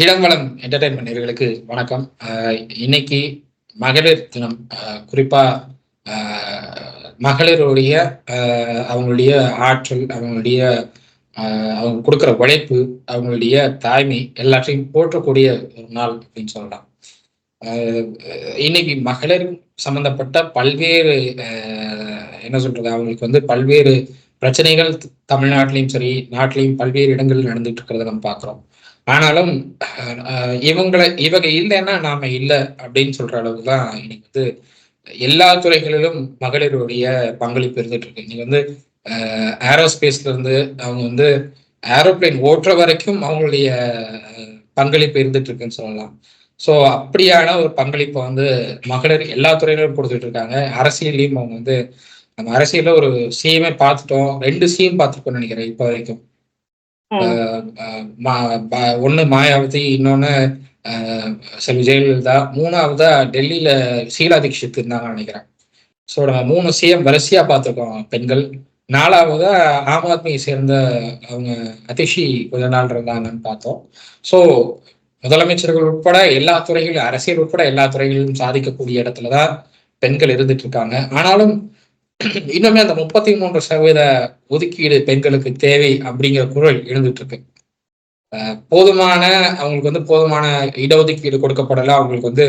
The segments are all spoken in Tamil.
இளம்பலம் என்டர்டைன்மெண்ட் நேர்களுக்கு வணக்கம். இன்னைக்கு மகளிர் தினம். குறிப்பா மகளிருடைய அவங்களுடைய ஆற்றல் அவங்களுடைய அவங்க கொடுக்குற உழைப்பு அவங்களுடைய தாய்மை எல்லாத்தையும் போற்றக்கூடிய ஒரு நாள் அப்படின்னு சொல்லலாம். இன்னைக்கு மகளிர் சம்பந்தப்பட்ட பல்வேறு என்ன சொல்றது அவங்களுக்கு வந்து பல்வேறு பிரச்சனைகள் தமிழ்நாட்டிலையும் சரி நாட்டிலையும் பல்வேறு இடங்களில் நடந்துட்டு இருக்கிறத நம்ம பார்க்குறோம். ஆனாலும் இவங்களை இவங்க இல்லைன்னா நாம இல்லை அப்படின்னு சொல்ற அளவுக்கு தான் இன்னைக்கு வந்து எல்லா துறைகளிலும் மகளிருடைய பங்களிப்பு இருந்துட்டு இருக்கு. இன்னைக்கு வந்து ஏரோஸ்பேஸ்ல இருந்து அவங்க வந்து ஏரோப்ளைன் ஓட்டுற வரைக்கும் அவங்களுடைய பங்களிப்பு இருந்துட்டு இருக்குன்னு சொல்லலாம். ஸோ அப்படியான ஒரு பங்களிப்பை வந்து மகளிர் எல்லா துறையிலும் கொடுத்துட்டு இருக்காங்க. அரசியல்லையும் அவங்க வந்து நம்ம அரசியல ஒரு சீமே பார்த்துட்டோம். ரெண்டு சீம் பார்த்துருக்கோம்னு நினைக்கிறேன் இப்போ வரைக்கும். ஒன்னு மாயாவதி இன்னொன்னு செல்வி ஜெயலலிதா. மூணாவதா டெல்லியில ஷீலா தீட்சித் இருந்தாங்கன்னு நினைக்கிறேன். ஸோ நம்ம மூணு சிஎம் வரிசையா பார்த்துருக்கோம் பெண்கள். நாலாவதா ஆம் ஆத்மியை சேர்ந்த அவங்க அதிஷி கொஞ்ச நாள் இருந்தாங்கன்னு பார்த்தோம். ஸோ முதலமைச்சர்கள் உட்பட எல்லா துறைகளிலும் அரசியல் உட்பட எல்லா துறைகளிலும் சாதிக்கக்கூடிய இடத்துலதான் பெண்கள் இருந்துட்டு இருக்காங்க. ஆனாலும் இன்னுமே அந்த முப்பத்தி மூன்று சதவீத ஒதுக்கீடு பெண்களுக்கு தேவை அப்படிங்கிற குரல் எழுந்துட்டு இருக்கு போதுமான அவங்களுக்கு வந்து போதுமான இடஒதுக்கீடு கொடுக்கப்படல. அவங்களுக்கு வந்து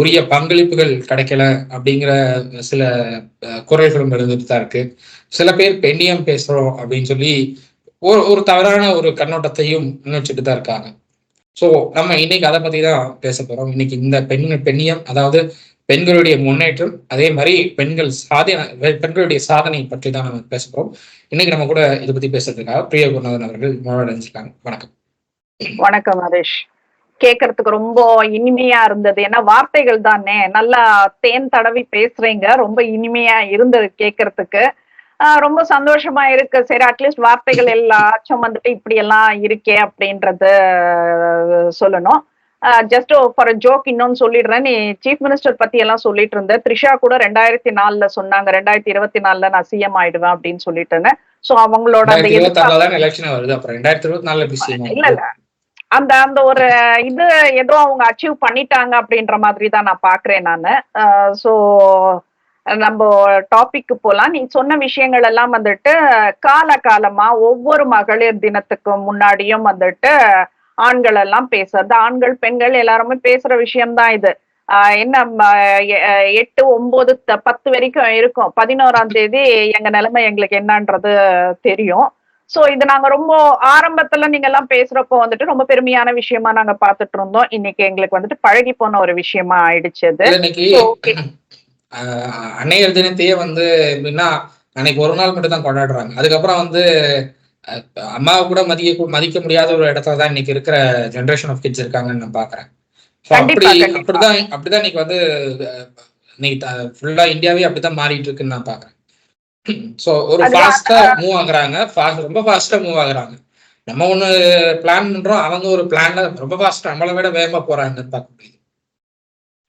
உரிய பங்களிப்புகள் கிடைக்கல அப்படிங்கிற சில குரல்களும் இருந்துட்டு தான் இருக்கு. சில பேர் பெண்ணியம் பேசுறோம் அப்படின்னு சொல்லி ஒரு ஒரு தவறான ஒரு கண்ணோட்டத்தையும் நினைச்சிட்டு தான் இருக்காங்க. ஸோ நம்ம இன்னைக்கு அதை பத்தி தான் பேச போறோம். இன்னைக்கு இந்த பெண் பெண்ணியம் அதாவது பெண்களுடைய முன்னேற்றம் அதே மாதிரி பெண்கள் சாதனை பெண்களுடைய சாதனை பற்றி தான் நம்ம பேச போறோம் இன்னைக்கு நம்ம கூட இதை பத்தி பேசுறதுக்காக பிரிய குருநாதன் அவர்கள் அடைஞ்சிருக்காங்க வணக்கம். வணக்கம் ஹரேஷ் கேக்குறதுக்கு ரொம்ப இனிமையா இருந்தது. ஏன்னா வார்த்தைகள் தானே. நல்லா தேன் தடவி பேசுறீங்க. ரொம்ப இனிமையா இருந்தது கேக்குறதுக்கு ரொம்ப சந்தோஷமா இருக்கு. சரி அட்லீஸ்ட் வார்த்தைகள் எல்லாச்சும் வந்துட்டு இப்படி எல்லாம் இருக்கே அப்படின்றது சொல்லணும். ஜஸ்ட் ஃபார் ஜோக் இன்னொன்னு சொல்லிடுறேன். நீ சீஃப் மினிஸ்டர் பத்தி எல்லாம் சொல்லிட்டு இருந்த. த்ரிஷா கூட ரெண்டாயிரத்தி நாலுல சொன்னாங்க. ரெண்டாயிரத்தி இருபத்தி நாலுல நான் சிஎம் ஆயிடுவேன் அப்படின்னு சொல்லிட்டு சோ அவங்களோட அந்த இல்ல இல்ல அந்த அந்த ஒரு இது ஏதோ அவங்க அச்சீவ் பண்ணிட்டாங்க அப்படின்ற மாதிரி தான் நான் பாக்குறேன் நானு. சோ நம்ம டாபிக் போலாம். நீ சொன்ன விஷயங்கள் எல்லாம் வந்துட்டு கால காலமா ஒவ்வொரு மகளிர் தினத்துக்கு முன்னாடியும் வந்துட்டு ஆண்கள் எல்லாம் பேசுறது ஆண்கள் பெண்கள் எல்லாருமே பேசுற விஷயம்தான் இது. என்ன எட்டு ஒன்பது பத்து வரைக்கும் இருக்கும். பதினோராம் தேதி எங்க நிலைமை எங்களுக்கு என்னன்றது தெரியும். சோ இது நாங்க ரொம்ப ஆரம்பத்துல நீங்க எல்லாம் பேசுறப்போ வந்துட்டு ரொம்ப பெருமையான விஷயமா நாங்க பாத்துட்டு இருந்தோம் இன்னைக்கு எங்களுக்கு வந்துட்டு பழகி போன ஒரு விஷயமா ஆயிடுச்சு அன்னையர் தினத்தையே வந்து எப்படின்னா அன்னைக்கு ஒரு நாள் மட்டும் தான் கொண்டாடுறாங்க. அதுக்கப்புறம் வந்து அம்மாவை கூட மதிக்க மதிக்க முடியாத ஒரு இடத்துல தான் இன்னைக்கு இருக்கிற ஜென்ரேஷன் ஆஃப் கிட்ஸ் இருக்காங்கன்னு நான் பாக்குறேன். அப்படி அப்படிதான் அப்படிதான் இன்னைக்கு வந்து இன்னைக்கு ஃபுல்லா இந்தியாவே அப்படிதான் மாறிட்டு இருக்குன்னு நான் பாக்குறேன். சோ ஒரு ஃபாஸ்டா மூவ் ஆகுறாங்க. ரொம்ப ஃபாஸ்டா மூவ் ஆகுறாங்க. நம்ம ஒண்ணு பிளான் பண்றோம் அவங்க ஒரு பிளான்ல ரொம்ப ஃபாஸ்டா நம்மளை விட வேகமா போறாங்கன்னு பார்க்க முடியுது.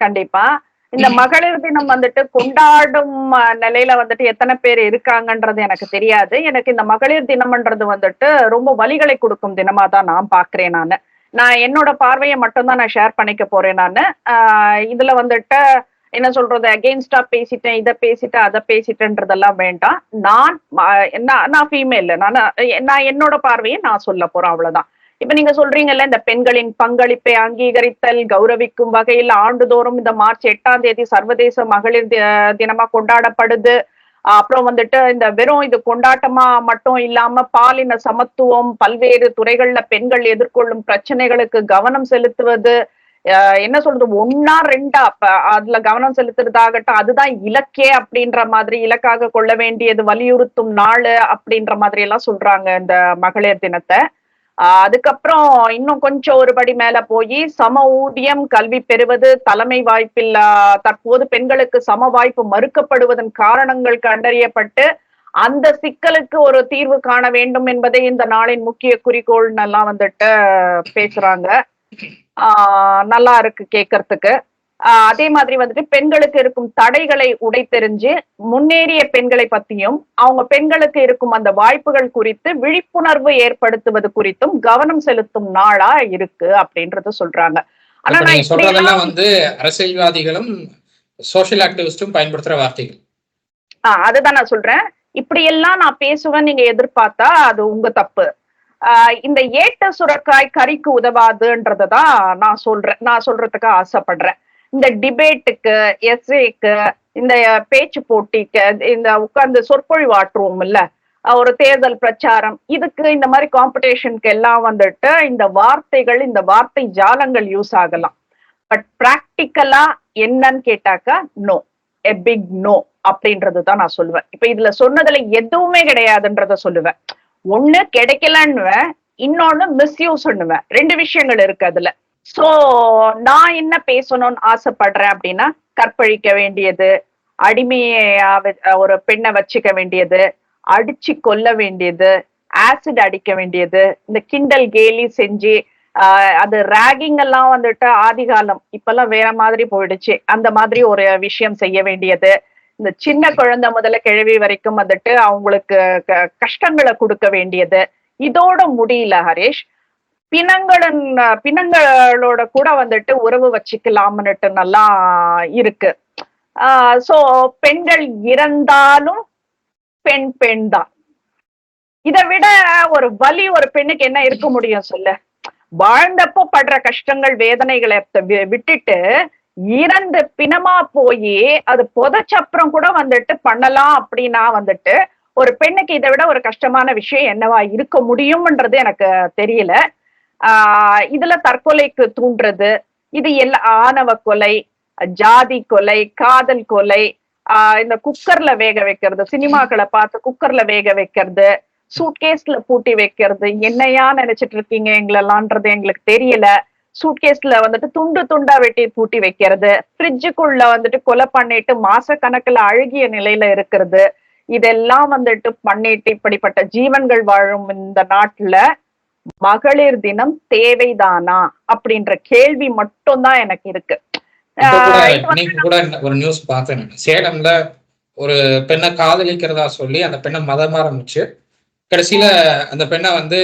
கண்டிப்பா. இந்த மகளிர் தினம் வந்துட்டு கொண்டாடும் நிலையில வந்துட்டு எத்தனை பேர் இருக்காங்கன்றது எனக்கு தெரியாது. எனக்கு இந்த மகளிர் தினம்ன்றது வந்துட்டு ரொம்ப வழிகளை கொடுக்கும் தினமா தான் நான் பாக்குறேன் நான். நான் என்னோட பார்வையை மட்டும்தான் நான் ஷேர் பண்ணிக்க போறேன் நான். இதுல வந்துட்டு என்ன சொல்றது அகெயின்ஸ்டா பேசிட்டேன் இதை பேசிட்டேன் அதை பேசிட்டேன்றதெல்லாம் வேண்டாம். நான் நான் ஃபீமேல் நான் நான் என்னோட பார்வையை நான் சொல்ல போறேன் அவ்வளவுதான். இப்ப நீங்க சொல்றீங்கல்ல இந்த பெண்களின் பங்களிப்பை அங்கீகரித்தல் கௌரவிக்கும் வகையில் ஆண்டுதோறும் இந்த மார்ச் எட்டாம் தேதி சர்வதேச மகளிர் தினமா கொண்டாடப்படுது. அப்புறம் வந்துட்டு இந்த வெறும் இது கொண்டாட்டமா மட்டும் இல்லாம பாலின சமத்துவம் பல்வேறு துறைகள்ல பெண்கள் எதிர்கொள்ளும் பிரச்சனைகளுக்கு கவனம் செலுத்துவது என்ன சொல்றது ஒன்னா ரெண்டா அதுல கவனம் செலுத்துறதாகட்டும் அதுதான் இலக்கே அப்படின்ற மாதிரி இலக்காக கொள்ள வேண்டியது வலியுறுத்தும் நாள் அப்படின்ற மாதிரி எல்லாம் சொல்றாங்க இந்த மகளிர் தினத்தை. அதுக்கப்புறம் இன்னும் கொஞ்சம் ஒரு படி மேல போய் சம ஊதியம் கல்வி பெறுவது தலைமை வாய்ப்பில்லா தற்போது பெண்களுக்கு சம வாய்ப்பு மறுக்கப்படுவதன் காரணங்கள் கண்டறியப்பட்டு அந்த சிக்கலுக்கு ஒரு தீர்வு காண வேண்டும் என்பதே இந்த நாளின் முக்கிய குறிக்கோள் எல்லாம் வந்துட்டு பேசுறாங்க. ஆஹ் நல்லா இருக்கு கேட்கறதுக்கு அதே மாதிரி வந்துட்டு பெண்களுக்கு இருக்கும் தடைகளை உடைத்தெறிஞ்சு முன்னேறிய பெண்களை பத்தியும் அவங்க பெண்களுக்கு இருக்கும் அந்த வாய்ப்புகள் குறித்து விழிப்புணர்வு ஏற்படுத்துவது குறித்தும் கவனம் செலுத்தும் நாளா இருக்கு அப்படின்றத சொல்றாங்க. ஆனா நான் சொல்றதெல்லாம் வந்து அரசியல்வாதிகளும் சோஷியல் ஆக்டிவிஸ்டும் பயன்படுத்துற வார்த்தைகள். ஆஹ் அதுதான் நான் சொல்றேன். இப்படி எல்லாம் நான் பேசுவேன் நீங்க எதிர்பார்த்தா அது உங்க தப்பு. ஆஹ் இந்த ஏட்ட சுரக்காய் கறிக்கு உதவாதுன்றதான் நான் சொல்றேன் நான் சொல்றதுக்கு ஆசைப்படுறேன். இந்த டிபேட்டுக்கு எஸ்ஏக்கு இந்த பேச்சு போட்டிக்கு இந்த உட்கார்ந்து சொற்பொழிவு ஆற்றுவோம் இல்ல ஒரு தேர்தல் பிரச்சாரம் இதுக்கு இந்த மாதிரி காம்படிஷனுக்கு எல்லாம் வந்துட்டு இந்த வார்த்தைகள் இந்த வார்த்தை ஜாலங்கள் யூஸ் ஆகலாம். பட் பிராக்டிக்கலா என்னன்னு கேட்டாக்கா நோ எ பிக் நோ அப்படின்றது தான் நான் சொல்லுவேன். இப்ப இதுல சொன்னதுல எதுவுமே கிடையாதுன்றத சொல்லுவேன். ஒண்ணு கிடைக்கலன்னுவேன் இன்னொன்னு மிஸ்யூஸ் பண்ணுவேன் ரெண்டு விஷயங்கள் இருக்கு அதுல. சோ நான் என்ன பேசணும்னு ஆசைப்படுறேன் அப்படின்னா கற்பழிக்க வேண்டியது அடிமையா ஒரு பெண்ணை வச்சுக்க வேண்டியது அடிச்சு கொல்ல வேண்டியது ஆசிட் அடிக்க வேண்டியது இந்த கிண்டல் கேலி செஞ்சு ஆஹ் அது ரேகிங் எல்லாம் வந்துட்டு ஆதிகாலம் இப்பெல்லாம் வேற மாதிரி போயிடுச்சு. அந்த மாதிரி ஒரு விஷயம் செய்ய வேண்டியது. இந்த சின்ன குழந்தை முதல்ல கிழவி வரைக்கும் வந்துட்டு அவங்களுக்கு கஷ்டங்களை கொடுக்க வேண்டியது. இதோட முடியல ஹரேஷ். பிணங்களின் பிணங்களோட கூட வந்துட்டு உறவு வச்சுக்கலாம்னுட்டு நல்லா இருக்கு. சோ பெண்கள் இறந்தாலும் பெண் பெண் தான் இதை விட ஒரு வலி ஒரு பெண்ணுக்கு என்ன இருக்க முடியும் சொல்லு? வாழ்ந்தப்போ படுற கஷ்டங்கள் வேதனைகளை விட்டுட்டு இறந்து பிணமா போய் அது புதைச்சப்புறம் கூட வந்துட்டு பண்ணலாம் அப்படின்னா வந்துட்டு ஒரு பெண்ணுக்கு இதை விட ஒரு கஷ்டமான விஷயம் என்னவா இருக்க முடியும்ன்றது எனக்கு தெரியல. ஆஹ் இதுல தற்கொலைக்கு தூண்டுறது இது எல்லா ஆணவ கொலை ஜாதி கொலை காதல் கொலை ஆஹ் இந்த குக்கர்ல வேக வைக்கிறது சினிமாக்களை பார்த்து குக்கர்ல வேக வைக்கிறது சூட்கேஸ்ல பூட்டி வைக்கிறது என்னையா நினைச்சிட்டு இருக்கீங்க எங்களெல்லாம்ன்றது எங்களுக்கு தெரியல. சூட்கேஸ்ல வந்துட்டு துண்டு துண்டா வெட்டி பூட்டி வைக்கிறது ஃப்ரிட்ஜுக்குள்ள வந்துட்டு கொலை பண்ணிட்டு மாச கணக்குல அழுகிய நிலையில இருக்கிறது இதெல்லாம் வந்துட்டு பண்ணிட்டு இப்படிப்பட்ட ஜீவன்கள் வாழும் இந்த நாட்டுல மகளிர் தினம் தேவைதானா அப்படின்ற கேள்வி மட்டும்தான் எனக்கு இருக்கு கூட ஒரு நியூஸ் பார்த்தேன். சேலம்ல ஒரு பெண்ணை காதலிக்கிறதா சொல்லி அந்த பெண்ணை மதம் ஆரம்பிச்சு கடைசியில அந்த பெண்ணை வந்து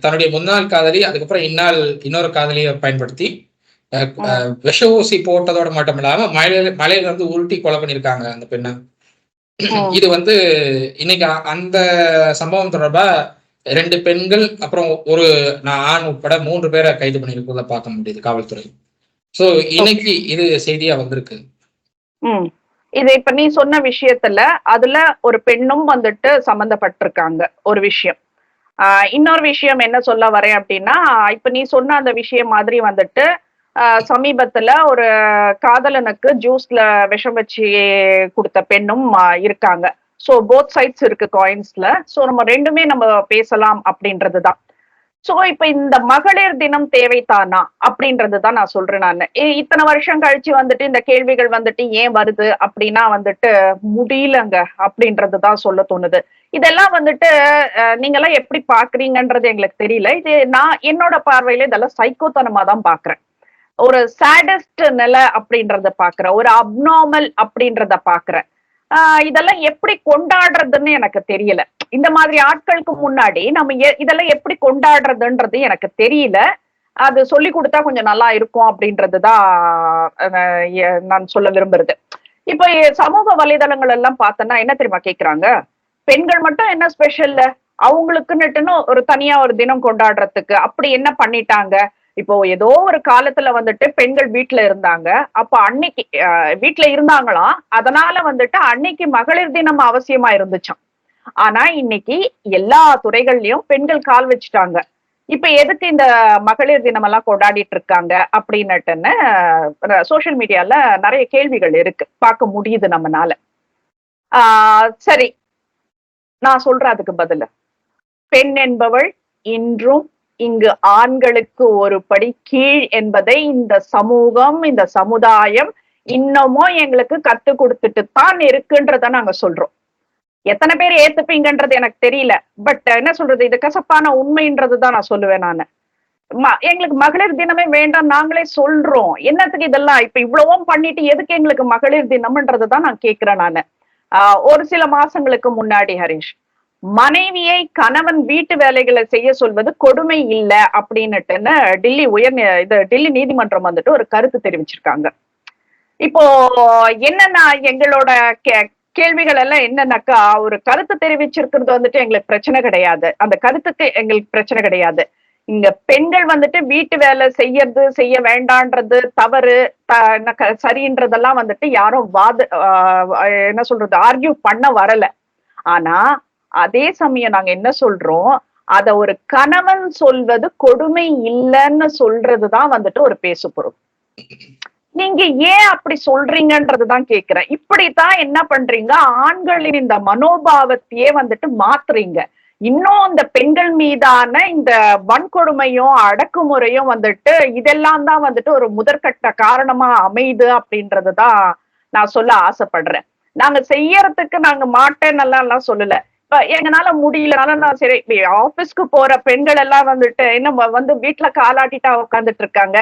தன்னுடைய முன்னாள் காதலி அதுக்கப்புறம் இந்நாள் இன்னொரு காதலியை பயன்படுத்தி விஷ ஊசி போட்டதோட மட்டும் இல்லாம மலையில மலையில வந்து உருட்டி கொலை பண்ணிருக்காங்க அந்த பெண்ணை. இது வந்து இன்னைக்கு அந்த சம்பவம் தொடர்பா ரெண்டு பெண்கள் அப்புறம் ஒரு நான் ஆண் உட்பட மூன்று பேரை கைது பண்ணியிருக்கிறத பார்க்க முடியுது காவல்துறை. சோ இன்னைக்கு இது செய்தியா வந்திருக்கு. இது இப்ப நீ சொன்ன விஷயத்துல அதுல ஒரு பெண்ணும் வந்துட்டு சம்பந்தப்பட்டிருக்காங்க ஒரு விஷயம். ஆஹ் இன்னொரு விஷயம் என்ன சொல்ல வரேன் அப்படின்னா இப்ப நீ சொன்ன அந்த விஷயம் மாதிரி வந்துட்டு ஆஹ் சமீபத்துல ஒரு காதலனுக்கு ஜூஸ்ல விஷம் வச்சு கொடுத்த பெண்ணும் இருக்காங்க. சோ போத் சைட்ஸ் இருக்கு காயின்ஸ்ல சோ நம்ம ரெண்டுமே நம்ம பேசலாம் அப்படின்றதுதான். சோ இப்ப இந்த மகளிர் தினம் தேவைத்தானா அப்படின்றது தான் நான் சொல்றேன் நான். இத்தனை வருஷம் கழிச்சு வந்துட்டு இந்த கேள்விகள் வந்துட்டு ஏன் வருது அப்படின்னா வந்துட்டு முடியலங்க அப்படின்றது தான் சொல்ல தோணுது. இதெல்லாம் வந்துட்டு அஹ், நீங்க எல்லாம் எப்படி பாக்குறீங்கன்றது எங்களுக்கு தெரியல. இது நான் என்னோட பார்வையில இதெல்லாம் சைக்கோத்தனமா தான் பாக்குறேன் ஒரு சேடஸ்ட் நிலை அப்படின்றத பாக்குறேன் ஒரு அப்நார்மல் அப்படின்றத பாக்குறேன் இதெல்லாம் எப்படி கொண்டாடுறதுன்னு எனக்கு தெரியல. இந்த மாதிரி ஆட்களுக்கு முன்னாடி நம்ம எ- இதெல்லாம் எப்படி கொண்டாடுறதுன்றது எனக்கு தெரியல. அது சொல்லி கொடுத்தா கொஞ்சம் நல்லா இருக்கும் அப்படின்றதுதான் நான் சொல்ல விரும்புறது. இப்ப சமூக வலைதளங்கள் எல்லாம் பார்த்தோன்னா என்ன தெரியுமா கேக்குறாங்க? பெண்கள் மட்டும் என்ன ஸ்பெஷல்ல அவங்களுக்குன்னுட்டுன்னு ஒரு தனியா ஒரு தினம் கொண்டாடுறதுக்கு அப்படி என்ன பண்ணிட்டாங்க? இப்போ ஏதோ ஒரு காலத்துல வந்துட்டு பெண்கள் வீட்டுல இருந்தாங்க. அப்ப அன்னைக்கு வீட்டுல இருந்தாங்களாம். அதனால வந்துட்டு அன்னைக்கு மகளிர் தினம் அவசியமா இருந்துச்சாம். ஆனா இன்னைக்கு எல்லா துறைகள்லயும் பெண்கள் கால் வச்சுட்டாங்க. இப்ப எதுக்கு இந்த மகளிர் தினம் எல்லாம் கொண்டாடிட்டு இருக்காங்க அப்படின்னுட்டுன்னு சோசியல் மீடியால நிறைய கேள்விகள் இருக்கு. பார்க்க முடியுது நம்மனால. ஆஹ் சரி. நான் சொல்றேன் அதுக்கு பதில. பெண் என்பவள் இன்றும் இங்கு ஆண்களுக்கு ஒரு படி கீழ் என்பதை இந்த சமூகம் இந்த சமுதாயம் இன்னமும் எங்களுக்கு கத்து கொடுத்துட்டு தான் இருக்குன்றத நாங்க சொல்றோம். எத்தனை பேர் ஏத்துப்பீங்கன்றது எனக்கு தெரியல. பட் என்ன சொல்றது? இது கசப்பான உண்மைன்றது தான் நான் சொல்லுவேன் நானு. எங்களுக்கு மகளிர் தினமே வேண்டாம் நாங்களே சொல்றோம். என்னத்துக்கு இதெல்லாம்? இப்ப இவ்வளவும் பண்ணிட்டு எதுக்கு எங்களுக்கு மகளிர் தினம்ன்றதுதான் நான் கேக்குறேன் நானு. ஆஹ் ஒரு சில மாசங்களுக்கு முன்னாடி ஹரிஷ். மனைவியை கணவன் வீட்டு வேலைகளை செய்ய சொல்வது கொடுமை இல்ல அப்படின்னுட்டுன்னு டெல்லி உயர் இது டெல்லி நீதிமன்றம் வந்துட்டு ஒரு கருத்து தெரிவிச்சிருக்காங்க. இப்போ என்னன்னா எங்களோட கே- கேள்விகள் எல்லாம் என்னன்னாக்கா ஒரு கருத்து தெரிவிச்சிருக்கிறது வந்துட்டு எங்களுக்கு பிரச்சனை கிடையாது. அந்த கருத்துக்கு எங்களுக்கு பிரச்சனை கிடையாது. இங்க பெண்கள் வந்துட்டு வீட்டு வேலை செய்யறது செய்ய வேண்டான்றது தவறு சரின்றதெல்லாம் வந்துட்டு யாரும் வாத ஆஹ் என்ன சொல்றது ஆர்கியூ பண்ண வரல. ஆனா அதே சமயம் நாங்க என்ன சொல்றோம்? அத ஒரு கணவன் சொல்வது கொடுமை இல்லைன்னு சொல்றதுதான் வந்துட்டு ஒரு பேசு பொருள் நீங்க ஏன் அப்படி சொல்றீங்கன்றதுதான் கேக்குறேன். இப்படித்தான் என்ன பண்றீங்க? ஆண்களின் இந்த மனோபாவத்தையே வந்துட்டு மாத்துறீங்க. இன்னும் இந்த பெண்கள் மீதான இந்த வன்கொடுமையும் அடக்குமுறையும் வந்துட்டு இதெல்லாம் தான் வந்துட்டு ஒரு முதற்கட்ட காரணமா அமையுது அப்படின்றதுதான் நான் சொல்ல ஆசைப்படுறேன். நாங்க செய்யறதுக்கு நாங்க மாட்டேன்னு எல்லாம் எல்லாம் சொல்லல. எங்கனால முடியலனால நான் சரி ஆபீஸ்க்கு போற பெண்கள் எல்லாம் வந்துட்டு என்ன வந்து வீட்டுல காலாட்டிட்டா உட்காந்துட்டு இருக்காங்க.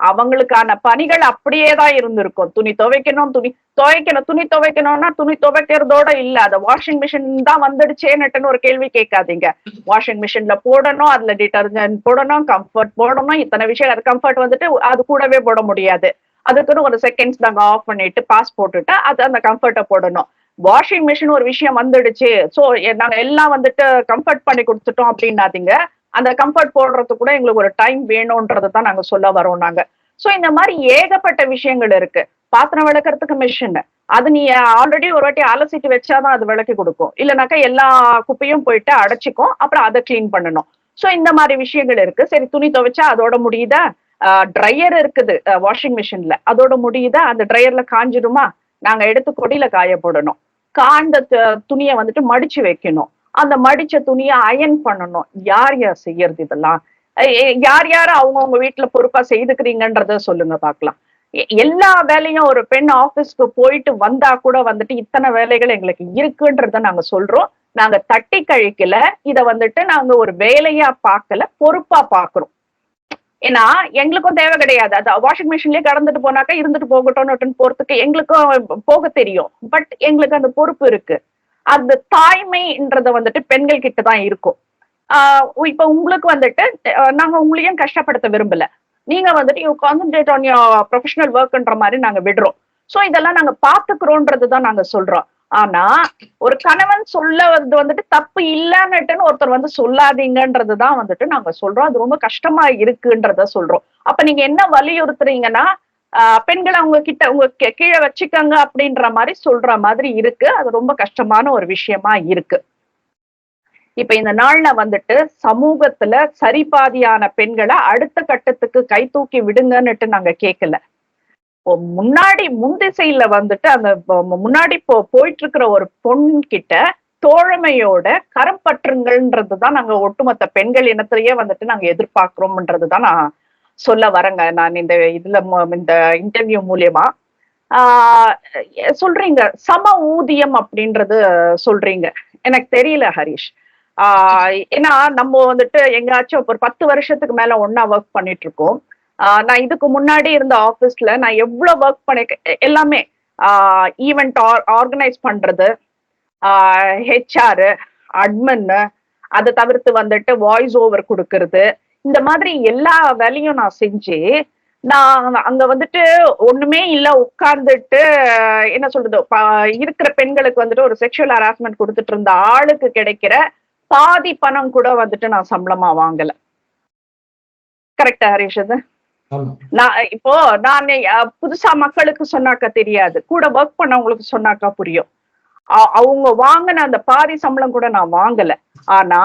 அவங்களுக்கான பணிகள் அப்படியே தான் இருந்திருக்கும். துணி துவைக்கணும் துணி துவைக்கணும் துணி துவைக்கணும்னா துணி துவைக்கிறதோட இல்ல. அந்த வாஷிங் மிஷின் தான் வந்துடுச்சேன்னுட்டுன்னு ஒரு கேள்வி கேட்காதீங்க. வாஷிங் மிஷின்ல போடணும் அதுல டிட்டர்ஜென்ட் போடணும் கம்ஃபர்ட் போடணும். இத்தனை விஷயம் அது கம்ஃபர்ட் வந்துட்டு அது கூடவே போட முடியாது. அதுக்குன்னு ஒரு செகண்ட்ஸ் நாங்க ஆஃப் பண்ணிட்டு பாஸ் போட்டுட்டு அது அந்த கம்ஃபர்ட்டை போடணும். வாஷிங் மிஷின் ஒரு விஷயம் வந்துடுச்சு. சோ நாங்க எல்லாம் வந்துட்டு கம்ஃபர்ட் பண்ணி கொடுத்துட்டோம் அப்படின்னாதீங்க. அந்த கம்ஃபர்ட் போடுறது கூட எங்களுக்கு ஒரு டைம் வேணும்ன்றதை தான் நாங்க சொல்ல வரோம் நாங்க. சோ இந்த மாதிரி ஏகப்பட்ட விஷயங்கள் இருக்கு. பாத்திரம் விளக்குறதுக்கு மிஷின் அது நீ ஆல்ரெடி ஒரு வாட்டி அலசிட்டு வச்சாதான் அது விளக்கி கொடுக்கும். இல்லைனாக்கா எல்லா குப்பையும் போயிட்டு அடைச்சிக்கும். அப்புறம் அதை கிளீன் பண்ணணும். சோ இந்த மாதிரி விஷயங்கள் இருக்கு. சரி துணி துவைச்சா அதோட முடியுதா? ட்ரையர் இருக்குது வாஷிங் மிஷின்ல அதோட முடியுதா? அந்த ட்ரையர்ல காஞ்சிடுமா? நாங்க எடுத்து கொடியில காய போடணும். காய்ந்த துணியை வந்துட்டு மடிச்சு வைக்கணும். அந்த மடிச்ச துணியை அயன் பண்ணணும். யார் யார் செய்யறது இதெல்லாம்? யார் யார் அவங்கவுங்க வீட்டுல பொறுப்பா செய்துக்கிறீங்கன்றத சொல்லுங்க பாக்கலாம். எல்லா வேலையும் ஒரு பெண் ஆபீஸ்க்கு போயிட்டு வந்தா கூட வந்துட்டு இத்தனை வேலைகள் எங்களுக்கு இருக்குன்றத நாங்க சொல்றோம். நாங்க தட்டி கழிக்கல. இத வந்துட்டு நாங்க ஒரு வேலையா பார்க்கல பொறுப்பா பாக்குறோம் ஏன்னா எங்களுக்கும் தேவை கிடையாது. அது வாஷிங் மிஷின்லயே கடந்துட்டு போனாக்கா இருந்துட்டு போகட்டும் போறதுக்கு எங்களுக்கும் போக தெரியும். பட் எங்களுக்கு அந்த பொறுப்பு இருக்கு. அந்த தாய்மைன்றத வந்துட்டு பெண்கள் கிட்ட தான் இருக்கும். ஆஹ் இப்ப உங்களுக்கு வந்துட்டு நாங்க உங்களையும் கஷ்டப்படுத்த விரும்பல. நீங்க வந்துட்டு you concentrate on your professional ஒர்க்ன்ற மாதிரி நாங்க விடுறோம். சோ இதெல்லாம் நாங்க பாத்துக்கிறோன்றது தான் நாங்க சொல்றோம். ஆனா ஒரு கணவன் சொல்லுவது வந்துட்டு தப்பு இல்லன்னுட்டுன்னு ஒருத்தர் வந்து சொல்லாதீங்கன்றதுதான் வந்துட்டு நாங்க சொல்றோம். அது ரொம்ப கஷ்டமா இருக்குன்றத சொல்றோம். அப்ப நீங்க என்ன வலியுறுத்துறீங்கன்னா ஆஹ் பெண்களை அவங்க கிட்ட உங்க கீழே வச்சுக்கோங்க அப்படின்ற மாதிரி சொல்ற மாதிரி இருக்கு. அது ரொம்ப கஷ்டமான ஒரு விஷயமா இருக்கு. இப்ப இந்த நாள்ல வந்துட்டு சமூகத்துல சரிபாதியான பெண்களை அடுத்த கட்டத்துக்கு கை தூக்கி விடுங்கன்னுட்டு நாங்க கேட்கல முன்னாடி முன்திசையில வந்துட்டு அந்த முன்னாடி போ போயிட்டு இருக்கிற ஒரு பொண் கிட்ட தோழமையோட கரம் பற்றுங்கள்ன்றது தான் நாங்க ஒட்டுமொத்த பெண்கள் இனத்திலேயே வந்துட்டு நாங்க எதிர்பார்க்கிறோம்ன்றது தான் நான் சொல்ல வரேங்க. நான் இந்த இதுல இந்த இன்டர்வியூ மூலியமா. ஆஹ் சொல்றீங்க. சம ஊதியம் அப்படின்றது சொல்றீங்க. எனக்கு தெரியல ஹரிஷ். ஆஹ் ஏன்னா நம்ம வந்துட்டு எங்காச்சும் ஒரு பத்து வருஷத்துக்கு மேல ஒன்னா ஒர்க் பண்ணிட்டு இருக்கோம் நான் இதுக்கு முன்னாடி இருந்த ஆபீஸ்ல நான் எவ்வளவு ஒர்க் பண்ணி எல்லாமே ஈவெண்ட் ஆர்கனைஸ் பண்றது ஹெச்ஆர் அட்மின் அதை தவிர்த்து வந்துட்டு வாய்ஸ் ஓவர் கொடுக்கறது இந்த மாதிரி எல்லா வேலையும் நான் செஞ்சு நான் அங்க வந்துட்டு ஒண்ணுமே இல்ல உட்கார்ந்துட்டு என்ன சொல்றது இருக்கிற பெண்களுக்கு வந்துட்டு ஒரு செக்ஷுவல் ஹராஸ்மெண்ட் கொடுத்துட்டு இருந்த ஆளுக்கு கிடைக்கிற பாதி பணம் கூட வந்துட்டு நான் சம்பளமா வாங்கல. கரெக்டா ஹரிஷ் அது நான் இப்போ நான் புதுசா மக்களுக்கு சொன்னாக்க தெரியாது. கூட ஒர்க் பண்ணவங்களுக்கு சொன்னாக்கா புரியும். அவங்க வாங்கின அந்த பாதி சம்பளம் கூட நான் வாங்கல. ஆனா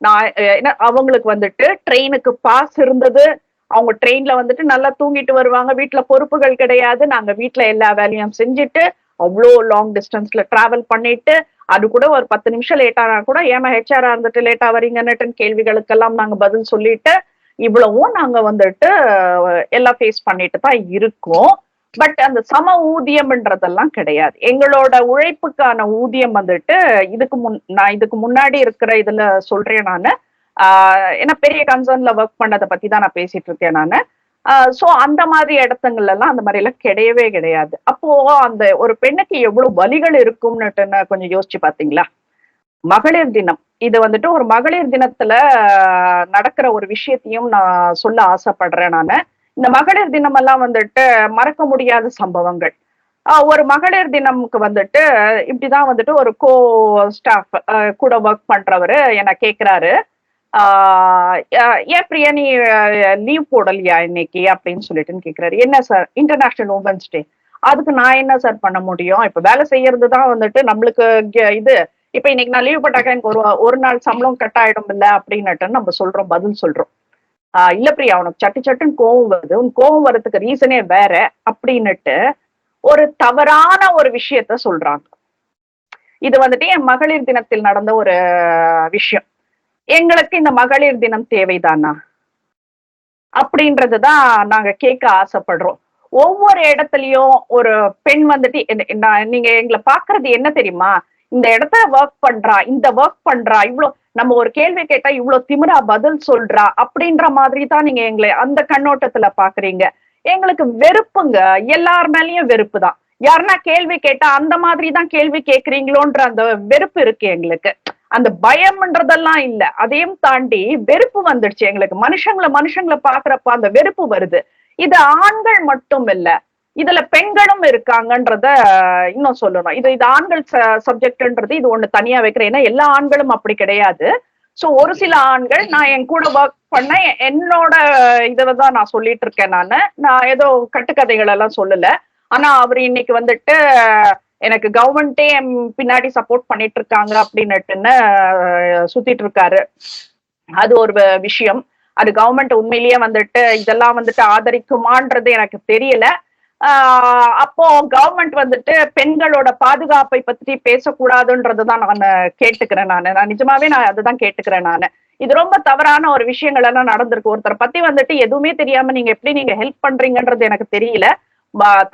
நான் என்ன அவங்களுக்கு வந்துட்டு ட்ரெயினுக்கு பாஸ் இருந்தது. அவங்க ட்ரெயின்ல வந்துட்டு நல்லா தூங்கிட்டு வருவாங்க. வீட்டுல பொறுப்புகள் கிடையாது. நாங்க வீட்ல எல்லா வேலையும் செஞ்சுட்டு அவ்வளோ லாங் டிஸ்டன்ஸ்ல டிராவல் பண்ணிட்டு அது கூட ஒரு பத்து நிமிஷம் லேட் ஆனா கூட ஏமா ஹெச்ஆரா இருந்துட்டு லேட்டா வரீங்கன்னுட்டு கேள்விகளுக்கெல்லாம் நாங்க பதில் சொல்லிட்டு இவ்வளவும் நாங்க வந்துட்டு எல்லாம் ஃபேஸ் பண்ணிட்டு தான் இருக்கோம். பட் அந்த சம ஊதியம்ன்றதெல்லாம் கிடையாது. எங்களோட உழைப்புக்கான ஊதியம் வந்துட்டு இதுக்கு முன் நான் இதுக்கு முன்னாடி இருக்கிற இதுல சொல்றேன் நானு. ஆஹ் ஏன்னா பெரிய கன்சர்ன்ல ஒர்க் பண்ணதை பத்தி தான் நான் பேசிட்டு இருக்கேன் நானு. சோ அந்த மாதிரி இடத்துங்கள்ல எல்லாம் அந்த மாதிரி எல்லாம் கிடையவே கிடையாது. அப்போ அந்த ஒரு பெண்ணுக்கு எவ்வளவு வலிகள் இருக்கும்னுட்டு கொஞ்சம் யோசிச்சு பாத்தீங்களா? மகளிர் தினம். இது வந்துட்டு ஒரு மகளிர் தினத்துல நடக்கிற ஒரு விஷயத்தையும் நான் சொல்ல ஆசைப்படுறேன் நானு. இந்த மகளிர் தினம் எல்லாம் வந்துட்டு மறக்க முடியாத சம்பவங்கள். ஆஹ், ஒரு மகளிர் தினம்க்கு வந்துட்டு இப்படிதான் வந்துட்டு ஒரு கோ ஸ்டாஃப் கூட ஒர்க் பண்றவரு என்ன கேக்குறாரு. ஆஹ் ஏன் பிரியா நீ லீவ் போடலையா இன்னைக்கு? அப்படின்னு சொல்லிட்டுன்னு கேக்குறாரு. என்ன சார் இன்டர்நேஷனல் உமன்ஸ் டே அதுக்கு நான் என்ன சார் பண்ண முடியும்? இப்ப வேலை செய்யறது தான் வந்துட்டு நம்மளுக்கு இது. இப்ப இன்னைக்கு நான் லீவ் போட்டாக்கா எனக்கு ஒரு ஒரு நாள் சம்பளம் கட் ஆயிடும் இல்ல அப்படின்னுட்டு நம்ம சொல்றோம் பதில் சொல்றோம். ஆஹ் இல்ல பிரியா உனக்கு சட்டு சட்டுன்னு கோவம் வருது. உன் கோவம் வர்றதுக்கு ரீசனே வேற அப்படின்னுட்டு ஒரு தவறான ஒரு விஷயத்த சொல்றாங்க. இது வந்துட்டு என் மகளிர் தினத்தில் நடந்த ஒரு விஷயம். எங்களுக்கு இந்த மகளிர் தினம் தேவைதானா? அப்படின்றதுதான் நாங்க கேட்க ஆசைப்படுறோம். ஒவ்வொரு இடத்துலயும் ஒரு பெண் வந்துட்டு என்ன- நீங்க எங்களை பாக்குறது என்ன தெரியுமா? இந்த இடத்துல ஒர்க் பண்றா இந்த ஒர்க் பண்றா இவ்வளவு நம்ம ஒரு கேள்வி கேட்டா இவ்வளவு திமிரா பதில் சொல்றா அப்படின்ற மாதிரி தான் நீங்க எங்களை அந்த கண்ணோட்டத்துல பாக்குறீங்க. எங்களுக்கு வெறுப்புங்க எல்லார் மேலயும் வெறுப்பு தான் யாருன்னா கேள்வி கேட்டா அந்த மாதிரி தான் கேள்வி கேக்குறீங்களோன்ற அந்த வெறுப்பு இருக்கு எங்களுக்கு. அந்த பயம்ன்றதெல்லாம் இல்ல. அதையும் தாண்டி வெறுப்பு வந்துடுச்சு எங்களுக்கு. மனுஷங்களை மனுஷங்களை பாக்குறப்ப அந்த வெறுப்பு வருது. இது ஆண்கள் மட்டும் இல்லை. இதுல பெண்களும் இருக்காங்கன்றத இன்னும் சொல்லணும். இது இது ஆண்கள் சப்ஜெக்ட்ன்றது இது ஒண்ணு தனியா வைக்கிறேன். ஏன்னா எல்லா ஆண்களும் அப்படி கிடையாது. சோ ஒரு சில ஆண்கள் நான் என் கூட ஒர்க் பண்ண என்னோட இதை தான் நான் சொல்லிட்டு இருக்கேன் நானு. நான் ஏதோ கட்டுக்கதைகள் எல்லாம் சொல்லல. ஆனா அவர் இன்னைக்கு வந்துட்டு எனக்கு கவர்மெண்டே பின்னாடி சப்போர்ட் பண்ணிட்டு இருக்காங்க அப்படின்னுட்டுன்னு சுத்திட்டு இருக்காரு. அது ஒரு விஷயம். அது கவர்மெண்ட் உண்மையிலேயே வந்துட்டு இதெல்லாம் வந்துட்டு ஆதரிக்குமான்றது எனக்கு தெரியல. அப்போ கவர்மெண்ட் வந்துட்டு பெண்களோட பாதுகாப்பை பத்தி பேசக்கூடாதுன்றதுதான் நான் கேட்டுக்கிறேன் நான். நான் நிஜமாவே நான் அதுதான் கேட்டுக்கிறேன் நான். இது ரொம்ப தவறான ஒரு விஷயங்கள் எல்லாம் நடந்திருக்கு. ஒருத்தரை பத்தி வந்துட்டு எதுவுமே தெரியாம நீங்க எப்படி நீங்க ஹெல்ப் பண்றீங்கன்றது எனக்கு தெரியல.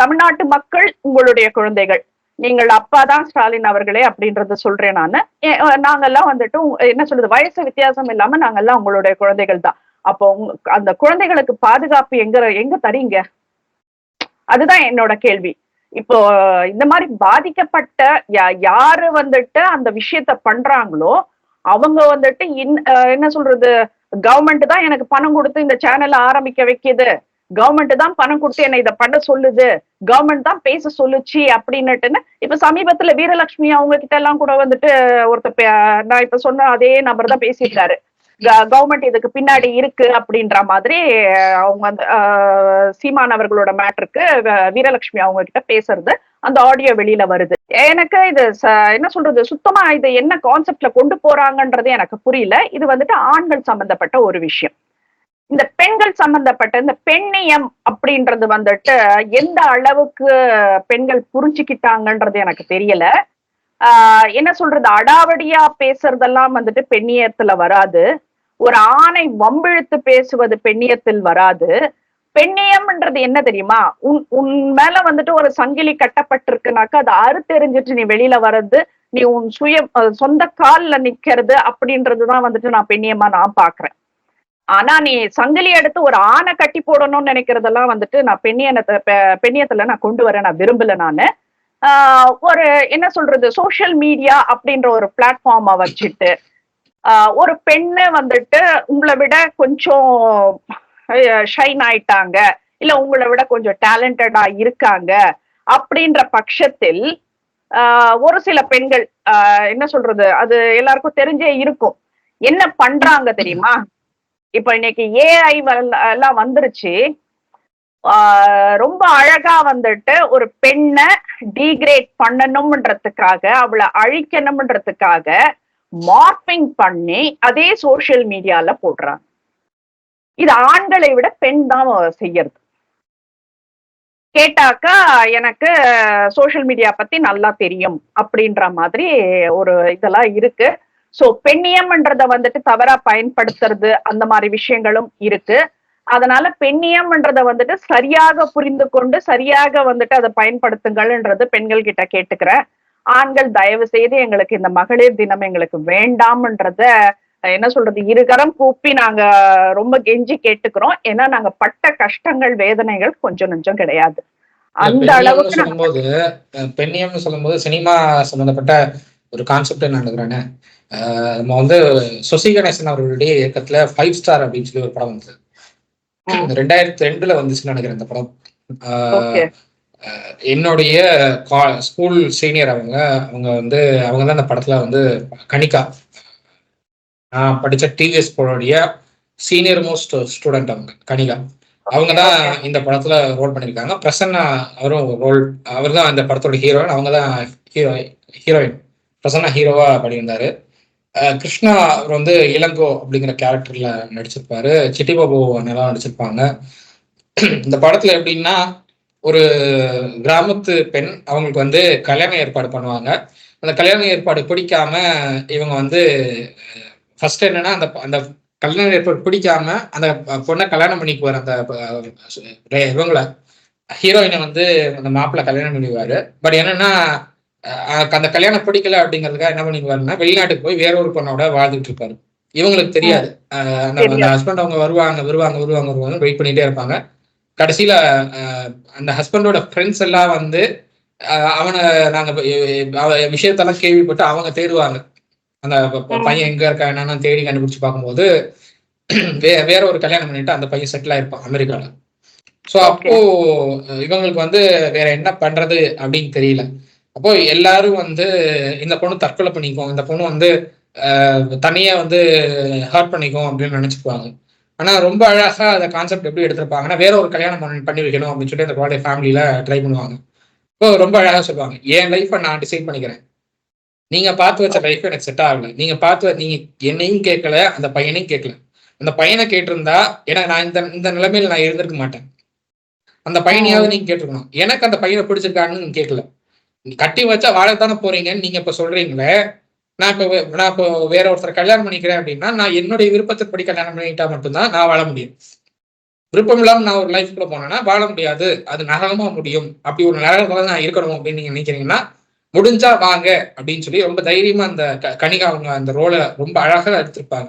தமிழ்நாட்டு மக்கள் உங்களுடைய குழந்தைகள். நீங்கள் அப்பாதான் ஸ்டாலின் அவர்களே அப்படின்றத சொல்றேன் நான். நாங்கெல்லாம் வந்துட்டு என்ன சொல்றது வயசு வித்தியாசம் இல்லாம நாங்கெல்லாம் உங்களுடைய குழந்தைகள் தான் அப்போ அந்த குழந்தைகளுக்கு பாதுகாப்பு எங்க எங்க தரீங்க? அதுதான் என்னோட கேள்வி. இப்போ இந்த மாதிரி பாதிக்கப்பட்ட யாரு வந்துட்டு அந்த விஷயத்த பண்றாங்களோ அவங்க வந்துட்டு இன்- என்ன சொல்றது கவர்மெண்ட் தான் எனக்கு பணம் கொடுத்து இந்த சேனல் ஆரம்பிக்க வைக்கிது. கவர்மெண்ட் தான் பணம் கொடுத்து என்னை இதை பண்ண சொல்லுது. கவர்மெண்ட் தான் பேச சொல்லுச்சு அப்படின்னுட்டுன்னு இப்ப சமீபத்துல வீரலட்சுமி அவங்க கிட்ட எல்லாம் கூட வந்துட்டு ஒருத்தர் நான் இப்ப சொன்ன அதே நபர் தான் பேசியிருக்காரு. கவர்மெண்ட் இதுக்கு பின்னாடி இருக்கு அப்படின்ற மாதிரி அவங்க அந்த சீமான் அவர்களோட மேட்டருக்கு வீரலட்சுமி அவங்க கிட்ட பேசுறது அந்த ஆடியோ வெளியில வருது. எனக்கு இது என்ன சொல்றது சுத்தமா இது என்ன கான்செப்ட்ல கொண்டு போறாங்கன்றது எனக்கு புரியல. இது வந்துட்டு ஆண்கள் சம்பந்தப்பட்ட ஒரு விஷயம். இந்த பெண்கள் சம்பந்தப்பட்ட இந்த பெண்ணியம் அப்படின்றது வந்துட்டு எந்த அளவுக்கு பெண்கள் புரிஞ்சுக்கிட்டாங்கன்றது எனக்கு தெரியல. ஆஹ் என்ன சொல்றது அடாவடியா பேசுறதெல்லாம் வந்துட்டு பெண்ணியத்துல வராது. ஒரு ஆணை வம்பிழுத்து பேசுவது பெண்ணியத்தில் வராது. பெண்ணியம்ன்றது என்ன தெரியுமா? உன் உன் மேல வந்துட்டு ஒரு சங்கிலி கட்டப்பட்டிருக்குனாக்கா அதை அறுத்தெறிஞ்சிட்டு நீ வெளியில வர்றது நீ உன் சுய சொந்த கால்ல நிக்கிறது அப்படின்றதுதான் வந்துட்டு நான் பெண்ணியமா நான் பாக்குறேன். ஆனா நீ சங்கிலி எடுத்து ஒரு ஆணை கட்டி போடணும்னு நினைக்கிறதெல்லாம் வந்துட்டு நான் பெண்ணியனத்தை பெண்ணியத்துல நான் கொண்டு வரேன் நான் விரும்பல நானு. ஒரு என்ன சொல்றது? சோஷியல் மீடியா அப்படின்ற ஒரு பிளாட்ஃபார்மை வச்சுட்டு ஒரு பெண்ணு வந்துட்டு உங்களை விட கொஞ்சம் ஷைன் ஆயிட்டாங்க. இல்ல உங்களை விட கொஞ்சம் டேலண்டடா இருக்காங்க. அப்படின்ற பட்சத்தில் ஆஹ் ஒரு சில பெண்கள் ஆஹ் என்ன சொல்றது அது எல்லாருக்கும் தெரிஞ்சே இருக்கும். என்ன பண்றாங்க தெரியுமா? இப்ப இன்னைக்கு ஏஐ எல்லாம் வந்துருச்சு. ஆஹ் ரொம்ப அழகா வந்துட்டு ஒரு பெண்ணை டீக்ரேட் பண்ணணும்ன்றதுக்காக அவளை அழிக்கணும்ன்றதுக்காக மார்பிங் பண்ணி அதே சோசியல் மீடியால போடுறாங்க. இது ஆண்களை விட பெண் தான் செய்யறது. கேட்டாக்கா எனக்கு சோசியல் மீடியா பத்தி நல்லா தெரியும் அப்படின்ற மாதிரி ஒரு இதெல்லாம் இருக்கு. சோ பெண்ணியம்ன்றத வந்துட்டு தவறா பயன்படுத்துறது அந்த மாதிரி விஷயங்களும் இருக்கு. அதனால பெண்ணியம்ன்றத வந்துட்டு சரியாக புரிந்து கொண்டு சரியாக வந்துட்டு அதை பயன்படுத்துங்கள்ன்றது பெண்கள் கிட்ட கேட்டுக்கிறேன். ஆண்கள் தயவு செய்து எங்களுக்கு இந்த மகளிர் தினம் எங்களுக்கு வேண்டாம்ன்றத என்ன சொல்றது இருகரம் கூப்பி நாங்க ரொம்ப கெஞ்சி கேட்டுக்கிறோம். ஏன்னா நாங்க பட்ட கஷ்டங்கள் வேதனைகள் கொஞ்சம் நெஞ்சம் கிடையாது. அந்த அளவுக்கு சொல்லும்போது அஹ், பெண்ணியம்னு சொல்லும்போது சினிமா சம்பந்தப்பட்ட ஒரு கான்செப்ட் நினைக்கிறேன்னு நம்ம வந்து சுசி கணேசன் அவர்களுடைய இயக்கத்துல ஃபைவ் ஸ்டார் அப்படின்னு சொல்லி ஒரு படம் வந்தது. ரெண்டாயிரத்தி ரெண்டுல வந்துச்சுன்னு நினைக்கிறேன் இந்த படம். என்னுடைய கா என்னுடைய ஸ்கூல் சீனியர் அவங்க அவங்க வந்து அவங்க தான் அந்த படத்துல வந்து கணிக்கா. நான் படிச்ச டிவிஎஸ் போடைய சீனியர் மோஸ்ட் ஸ்டூடெண்ட் அவங்க கனிகா அவங்க தான் இந்த படத்துல ரோல் பண்ணியிருக்காங்க பிரசன்னா அவரும் ரோல் அவர் தான் அந்த படத்தோட ஹீரோயின் அவங்க தான் ஹீரோ ஹீரோயின் பிரசன்னா ஹீரோவா பண்ணியிருந்தாரு. கிருஷ்ணா அவர் வந்து இளங்கோ அப்படிங்கிற கேரக்டர்ல நடிச்சிருப்பாரு. சிட்டி பாபு நல்லா நடிச்சிருப்பாங்க. இந்த படத்துல எப்படின்னா ஒரு கிராமத்து பெண் அவங்களுக்கு வந்து கல்யாண ஏற்பாடு பண்ணுவாங்க. அந்த கல்யாண ஏற்பாடு பிடிக்காம இவங்க வந்து ஃபர்ஸ்ட் என்னன்னா அந்த அந்த கல்யாண ஏற்பாடு பிடிக்காம அந்த பொண்ணை கல்யாணம் பண்ணிக்குவார். அந்த இவங்கள ஹீரோயினை வந்து அந்த மாப்பிள்ளை கல்யாணம் பண்ணிக்குவாரு. பட் என்னன்னா அந்த கல்யாணம் பிடிக்கல அப்படிங்கிறதுக்காக என்ன பண்ணிக்குவாருன்னா வெளிநாட்டுக்கு போய் வேற ஒரு பொண்ணோட வாழ்ந்துட்டு இருப்பாரு. இவங்களுக்கு தெரியாது. அந்த-. ஹஸ்பண்ட் அவங்க வருவாங்க வருவாங்க வருவாங்க வருவாங்க வெயிட் பண்ணிட்டே இருப்பாங்க. கடைசியில அந்த ஹஸ்பண்டோட ஃப்ரெண்ட்ஸ் எல்லாம் வந்து அவனை நாங்க விஷயத்தெல்லாம் கேள்விப்பட்டு அவங்க தேடுவாங்க. அந்த. பையன் எங்க இருக்கா என்னன்னு தேடி கண்டுபிடிச்சு பார்க்கும்போது வே வேற ஒரு கல்யாணம் பண்ணிட்டு அந்த பையன் செட்டில் ஆயிருப்பான் அமெரிக்கால. ஸோ அப்போ இவங்களுக்கு வந்து வேற என்ன பண்றது அப்படின்னு தெரியல. அப்போ எல்லாரும் வந்து இந்த பொண்ணு தற்கொலை பண்ணிக்கும் இந்த பொண்ணு வந்து தனியா வந்து ஹர்ட் பண்ணிக்கும் அப்படின்னு நினைச்சுக்குவாங்க. ஆனா ரொம்ப அழகா அந்த கான்செப்ட் எப்படி எடுத்திருப்பாங்கன்னா வேற ஒரு கல்யாணம் பண்ணி வைக்கணும் அப்படின்னு சொல்லிட்டு அந்த குழந்தை ஃபேமிலியில ட்ரை பண்ணுவாங்க. இப்போ ரொம்ப அழகா சொல்லுவாங்க என் லைஃப்பை நான் டிசைட் பண்ணிக்கிறேன். நீங்க பார்த்து வச்ச லைஃப் எனக்கு செட் ஆகல. நீங்க பார்த்து வ- நீங்க என்னையும் கேட்கல அந்த பையனையும் கேட்கல. அந்த பையனை கேட்டிருந்தா ஏன்னா நான் இந்த இந்த நிலைமையில நான் இருந்திருக்க மாட்டேன். அந்த பையனையாவது நீங்க கேட்டிருக்கணும். எனக்கு அந்த பையனை பிடிச்சிருக்கான்னு கேட்கல. கட்டி வச்சா வாழத்தானே போறீங்கன்னு நீங்க இப்ப சொல்றீங்களே நான் இப்ப நான் இப்போ வேற ஒருத்தர் கல்யாணம் பண்ணிக்கிறேன் அப்படின்னா நான் என்னுடைய விருப்பத்தின்படி கல்யாணம் பண்ணிக்கிட்டா மட்டும்தான் நான் வாழ முடியும். விருப்பம் இல்லாம நான் ஒரு லைஃப்குள்ள போனேன்னா வாழ முடியாது. அது நரகமா முடியும். அப்படி ஒரு நரகத்துல நான் இருக்கணும் அப்படின்னு நீங்க நினைக்கிறீங்கன்னா முடிஞ்சா வாங்க அப்படின்னு சொல்லி ரொம்ப தைரியமா அந்த க- கனிகா அவங்க அந்த ரோலை ரொம்ப அழகா எடுத்திருப்பாங்க.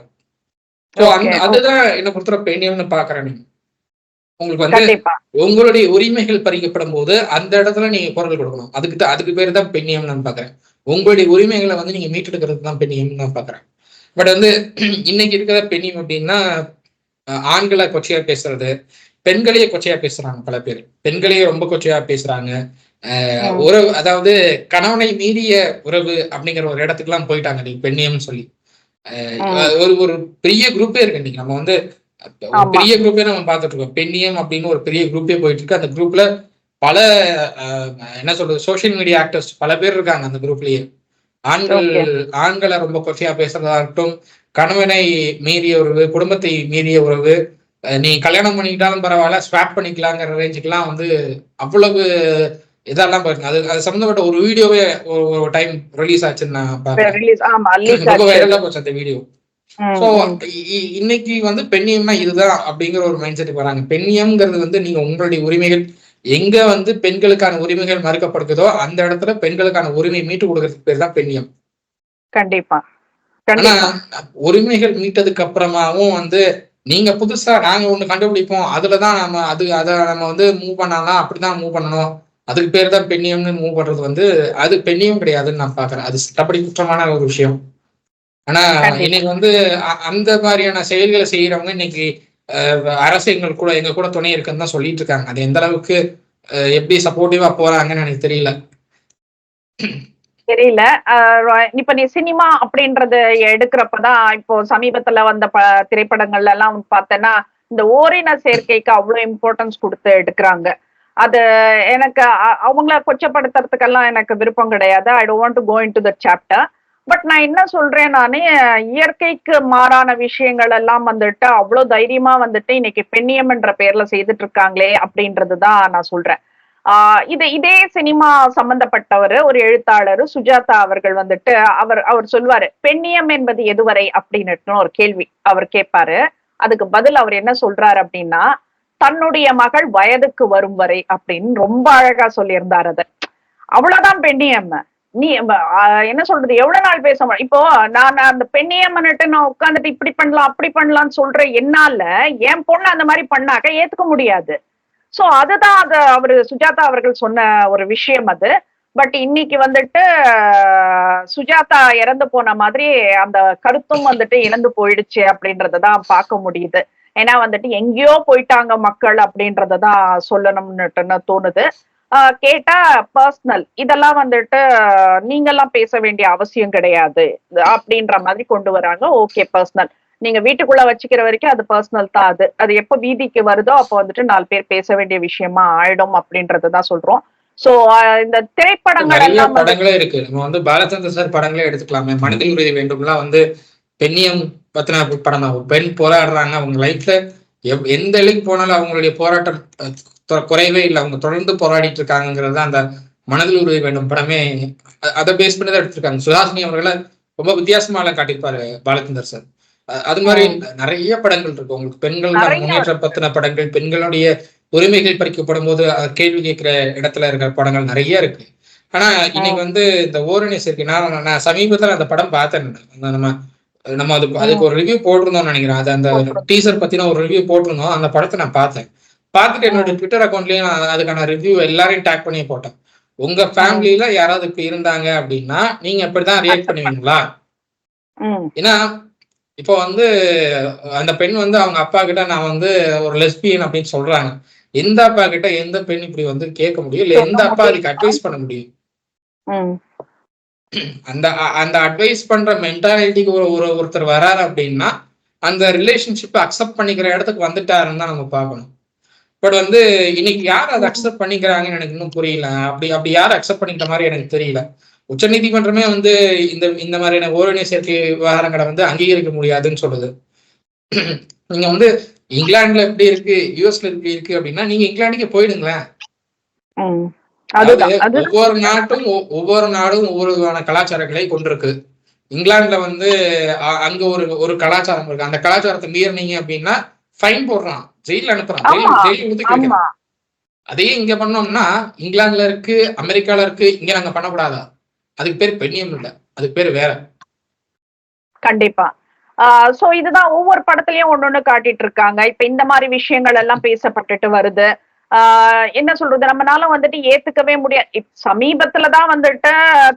ஸோ அந்த Okay. அதுதான் என்ன பொறுத்தவரை பெண்ணியம்னு பாக்குறேன் நீங்க. உங்களுக்கு வந்து உங்களுடைய உரிமைகள் பறிக்கப்படும் போது அந்த இடத்துல நீங்க குரல் கொடுக்கணும். அதுக்கு அதுக்கு பேர் தான் பெண்ணியம் நான் பாக்குறேன். உங்களுடைய உரிமைகளை வந்து நீங்க மீட்டெடுக்கிறது தான் பெண்ணியம் நான் பாக்குறேன். பட் வந்து இன்னைக்கு இருக்கிற பெண்ணியம் அப்படின்னா ஆண்களை கொச்சையா பேசுறது பெண்களையே கொச்சையா பேசுறாங்க பல பேர். பெண்களையே ரொம்ப கொச்சையா பேசுறாங்க. உறவு அதாவது கணவனை மீறிய உறவு அப்படிங்கிற ஒரு இடத்துக்கு எல்லாம் போயிட்டாங்க நீங்க பெண்ணியம்னு சொல்லி. ஒரு ஒரு பெரிய குரூப்பே இருக்கு இன்னைக்கு. நம்ம வந்து. பெரிய குரூப்பே நம்ம பார்த்துட்டு இருக்கோம். பெண்ணியம் அப்படின்னு ஒரு பெரிய குரூப்பே போயிட்டு இருக்கு. அந்த குரூப்ல பல என்ன சொல்றது சோஷியல் மீடியா ஆக்டர்ஸ் பல பேர் இருக்காங்க அந்த குரூப்லயே ஆண்கள் ஆண்களை ரொம்ப கொச்சையா பேசுறதா இருக்கட்டும் கணவனை மீறிய உறவு குடும்பத்தை மீறிய உறவு நீ கல்யாணம் பண்ணிக்கிட்டாலும் பரவாயில்ல ஸ்வாப் பண்ணிக்கலாங்கிற ரேஞ்சுக்கெல்லாம் வந்து அவ்வளவு இதெல்லாம் போயிருக்கு அது அது சம்மந்தப்பட்ட ஒரு வீடியோவே ஒரு டைம் ரிலீஸ் ஆச்சுன்னு நான் ஆச்சு. வைரலா போச்சு அந்த வீடியோ சோ. இன்னைக்கு வந்து பெண்ணியம்னா இதுதான் அப்படிங்கிற ஒரு மைண்ட் செட்டுக்கு வராங்க. பெண்ணியம்ங்கிறது வந்து நீங்க உங்களுடைய உரிமைகள் எங்க வந்து பெண்களுக்கான உரிமைகள் மறுக்கப்படுகிறதோ அந்த இடத்துல பெண்களுக்கான உரிமை மீட்டு கொடுக்கறதுக்கு பேர் தான் பெண்ணியம். கண்டிப்பா. ஆனா உரிமைகள் மீட்டதுக்கு அப்புறமாவும் வந்து நீங்க புதுசா நாங்க ஒண்ணு கண்டுபிடிப்போம். அதுலதான் நம்ம அது அதை நம்ம வந்து மூவ் பண்ணாதான் அப்படிதான் மூவ் பண்ணணும். அதுக்கு பேர் தான் பெண்ணியம்னு மூவ் பண்றது வந்து அது பெண்ணியம் கிடையாதுன்னு நான் பாக்குறேன் அது சட்டப்படி குற்றமான ஒரு விஷயம். ஆனா. இன்னைக்கு வந்து அந்த மாதிரியான செயல்களை செய்யறவங்க இன்னைக்கு அரசு எங்கள் கூட எங்க கூட துணை இருக்குன்னு தான் சொல்லிட்டு இருக்காங்க. அது எந்த அளவுக்கு எப்படி சப்போர்ட்டிவா போறாங்கன்னு எனக்கு தெரியல. தெரியல. ஆஹ் இப்ப நீ சினிமா அப்படின்றது எடுக்கிறப்பதான் இப்போ சமீபத்துல வந்த ப திரைப்படங்கள்ல எல்லாம் பார்த்தேன்னா இந்த ஓரின சேர்க்கைக்கு அவ்வளவு இம்பார்ட்டன்ஸ் கொடுத்து எடுக்கிறாங்க. அது எனக்கு அவங்கள கொச்சப்படுத்துறதுக்கெல்லாம் எனக்கு விருப்பம் கிடையாது. I don't to go into the chapter but நான் என்ன சொல்றேன் நானே இயற்கைக்கு மாறான விஷயங்கள் எல்லாம் வந்துட்டு அவ்வளவு தைரியமா வந்துட்டு இன்னைக்கு பெண்ணியம் என்ற பேர்ல செய்துட்டு இருக்காங்களே அப்படின்றதுதான் நான் சொல்றேன். ஆஹ் இது இதே சினிமா சம்பந்தப்பட்டவர் ஒரு எழுத்தாளர் சுஜாதா அவர்கள் வந்துட்டு அவர் அவர் சொல்வாரு பெண்ணியம் என்பது எதுவரை? அப்படின்னு ஒரு கேள்வி அவர் கேட்பாரு. அதுக்கு பதில் அவர் என்ன சொல்றாரு அப்படின்னா தன்னுடைய மகள் வயதுக்கு வரும் வரை அப்படின்னு ரொம்ப அழகா சொல்லியிருந்தார் அது. அவ்வளவுதான் பெண்ணியம். நீ என்ன சொல்றது? எவ்வளவு நாள் பேச முடியும் இப்போ நான் அந்த அந்த மன்னிட்டு நான் உட்காந்துட்டு இப்படி பண்ணலாம் அப்படி பண்ணலாம்னு சொல்ற என்னால என் பொண்ணு அந்த மாதிரி பண்ணாக்க ஏத்துக்க முடியாது. சோ அதுதான் அது அவரு சுஜாதா அவர்கள் சொன்ன ஒரு விஷயம் அது. பட் இன்னைக்கு வந்துட்டு சுஜாதா இறந்து போன மாதிரி அந்த கருத்தும் வந்துட்டு இழந்து போயிடுச்சு அப்படின்றதான் பார்க்க முடியுது. ஏன்னா வந்துட்டு எங்கேயோ போயிட்டாங்க மக்கள் அப்படின்றதான் சொல்லணும்னுட்டுன்னு தோணுது. கேட்டா பர்சனல் இதெல்லாம் வந்துட்டு நீங்கெல்லாம் பேச வேண்டிய அவசியம் கிடையாது. அப்படின்ற மாதிரி கொண்டு வராங்க. ஓகே பர்சனல் நீங்க வீட்டுக்குள்ள வச்சுக்கிற வரைக்கும் அது பர்சனல் தான் அது. அது எப்ப வீதிக்கு வருதோ அப்போ வந்துட்டு நாலு பேர் பேச வேண்டிய விஷயமா ஆயிடும் அப்படின்றதுதான் சொல்றோம். சோ இந்த திரைப்படங்கள் எல்லாம் படங்களே இருக்கு. நம்ம வந்து பாலச்சந்திர சார் படங்களே எடுத்துக்கலாமே. மனித உறுதி வேண்டும்லாம் வந்து பெண்ணியம் பத்தின படம் தான் பெண் போராடுறாங்க. அவங்க லைஃப்ல எந்த எல்லைக்கு போனாலும் அவங்களுடைய போராட்டம் குறையவே இல்லை. அவங்க தொடர்ந்து போராடிட்டு இருக்காங்கிறது தான் அந்த மனதில் உறுதி வேண்டும் படமே. அதை பேஸ் பண்ணி தான் எடுத்திருக்காங்க. சுஹாசினி அவர்களை ரொம்ப வித்தியாசமால காட்டியிருப்பாரு பாலச்சந்தர் சார். அது மாதிரி நிறைய படங்கள் இருக்கு. உங்களுக்கு பெண்கள் நிறைய முன்னேற்றம் பத்தின படங்கள் பெண்களுடைய உரிமைகள் பறிக்கப்படும் போது கேள்வி கேட்கிற இடத்துல இருக்கிற படங்கள் நிறைய இருக்கு. ஆனா இன்னைக்கு வந்து இந்த ஓரணி இருக்கு. நான் நான் சமீபத்துல அந்த படம் பார்த்தேன் நம்ம நம்ம அது அதுக்கு ஒரு ரிவ்யூ போட்டிருந்தோம்னு நினைக்கிறேன். அது அந்த. டீசர் பத்தின ஒரு ரிவ்யூ போட்டிருந்தோம். அந்த படத்தை நான் பார்த்தேன். பார்த்துட்டு என்னோட ட்விட்டர் அக்கௌண்ட்லயும் நான் அதுக்கான ரிவ்யூ எல்லாரையும் டேக் பண்ணி போட்டேன். உங்க ஃபேமிலியில யாராவது இப்படி இருந்தாங்க அப்படின்னா நீங்க இப்படிதான் ரியாக்ட் பண்ணுவீங்களா? ஏன்னா இப்போ வந்து அந்த பெண் வந்து அவங்க அப்பா கிட்ட நான் வந்து ஒரு லெஸ்பியன் அப்படின்னு சொல்றாங்க. எந்த அப்பா கிட்ட எந்த பெண் இப்படி வந்து கேட்க முடியும்? இல்ல எந்த அப்பா அதுக்கு அட்வைஸ் பண்ண முடியும்? அந்த அந்த அட்வைஸ் பண்ற மென்டாலிட்டிக்கு ஒரு ஒரு ஒருத்தர் வராரு அப்படின்னா அந்த ரிலேஷன்ஷிப்பை அக்செப்ட் பண்ணிக்கிற இடத்துக்கு வந்துட்டாருன்னு தான் நம்ம பார்க்கணும். பட் வந்து இன்னைக்கு யார் அதை அக்செப்ட் பண்ணிக்கிறாங்கன்னு எனக்கு இன்னும் புரியல. அப்படி அப்படி யார் அக்செப்ட் பண்ணிக்கிற மாதிரி எனக்கு தெரியல. உச்சநீதிமன்றமே வந்து இந்த இந்த மாதிரியான ஓரணி சேர்க்கை விவகாரங்களை வந்து அங்கீகரிக்க முடியாதுன்னு சொல்லுது. நீங்க வந்து இங்கிலாந்துல எப்படி இருக்கு யூஎஸ்ல எப்படி இருக்கு அப்படின்னா நீங்க இங்கிலாந்துக்கு போயிடுங்களேன். ஒவ்வொரு நாட்டும் ஒவ்வொரு நாடும் ஒவ்வொரு விதமான கலாச்சாரங்களை கொண்டிருக்கு. இங்கிலாந்துல வந்து அங்க ஒரு ஒரு கலாச்சாரம் இருக்கு. அந்த கலாச்சாரத்தை மீறினீங்க அப்படின்னா ஃபைன் போடுறான். ஜெயில அனுப்புறான். ஜெயில். ஜெயில ஆமா. அதே இங்க பண்ணோம்னா இங்கிலாந்துல இருக்கு அமெரிக்கால இருக்கு இங்க நாங்க பண்ணக்கூடாதா? அதுக்கு பேர் பெண்ணியம் இல்ல. அதுக்கு பேர் வேற. கண்டிப்பா. சோ இதுதான் ஒவ்வொரு படத்துலயும் ஒண்ணு ஒண்ணு காட்டிட்டு இருக்காங்க. இப்ப இந்த மாதிரி விஷயங்கள் எல்லாம் பேசப்பட்டுட்டு வருது. ஆஹ் என்ன சொல்றது? நம்மனால வந்துட்டு ஏத்துக்கவே முடியாது. சமீபத்துலதான் வந்துட்டு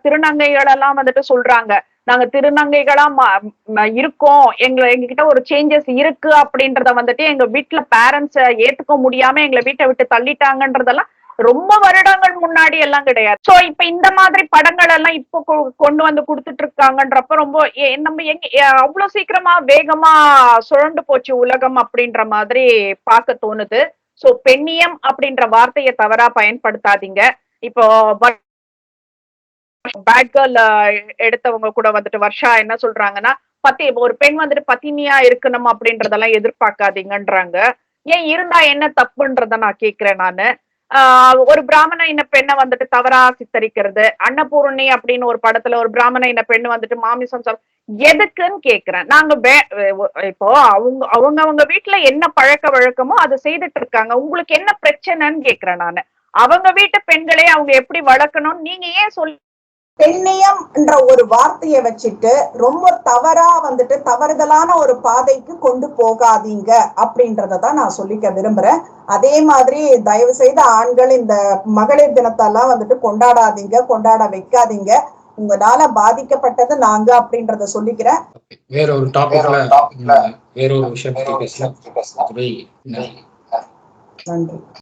திருநங்கைகள் எல்லாம் வந்துட்டு சொல்றாங்க. நாங்க திருநங்கைகளா ம- இருக்கோம். எங்க எங்ககிட்ட ஒரு சேஞ்சஸ் இருக்கு அப்படின்றத வந்துட்டு எங்க வீட்டுல பேரண்ட்ஸ் ஏத்துக்க முடியாம எங்களை வீட்டை விட்டு தள்ளிட்டாங்கன்றதெல்லாம் ரொம்ப வருடங்கள் முன்னாடி எல்லாம் கிடையாது. சோ இப்ப இந்த மாதிரி படங்கள் எல்லாம் இப்போ கொ- கொண்டு வந்து கொடுத்துட்டு இருக்காங்கன்றப்ப ரொம்ப நம்ம எங்க அவ்வளவு சீக்கிரமா வேகமா சுழண்டு போச்சு உலகம் அப்படின்ற மாதிரி பார்க்க தோணுது. சோ பெண்ணியம் அப்படின்ற வார்த்தையை தவறா பயன்படுத்தாதீங்க. இப்போ பேட் கேர்ள் எடுத்தவங்க கூட வந்துட்டு வர்ஷா என்ன சொல்றாங்கன்னா பத்தி ஒரு பெண் வந்துட்டு பத்தினியா இருக்கணும் அப்படின்றதெல்லாம் எதிர்பார்க்காதீங்கன்றாங்க. ஏன் இருந்தா என்ன தப்புன்றத நான் கேக்குறேன் நானு. ஆஹ் ஒரு பிராமண இன பெண்ணை வந்துட்டு தவறா சித்தரிக்கிறது அன்னபூர்ணி அப்படின்னு ஒரு படத்துல ஒரு பிராமண இன பெண் வந்துட்டு மாமிசம் எதுக்குன்னு கேக்குறேன். நாங்க இப்போ அவங்க அவங்க அவங்க வீட்டுல என்ன பழக்க வழக்கமோ அதை செய்துட்டு இருக்காங்க. உங்களுக்கு என்ன பிரச்சனைன்னு கேக்குறேன் நானு. அவங்க வீட்டு பெண்களே அவங்க எப்படி வளர்க்கணும்னு நீங்க ஏன் சொல்லி பெண்ணியம் என்ற ஒரு வார்த்தையை வச்சுட்டு ரொம்ப தவறா வந்துட்டு தவறுதலான ஒரு பாதைக்கு கொண்டு போகாதீங்க அப்படின்றத தான் நான் சொல்லிக்க விரும்புறேன். அதே மாதிரி தயவு செய்த ஆண்கள் இந்த மகளிர் தினத்தெல்லாம் வந்துட்டு கொண்டாடாதீங்க கொண்டாட வைக்காதீங்க. உங்களால பாதிக்கப்பட்டது நாங்க அப்படின்றத சொல்லிக்கிறேன். வேற ஒரு டாபிக்ல வேற ஒரு விஷயம் நன்றி.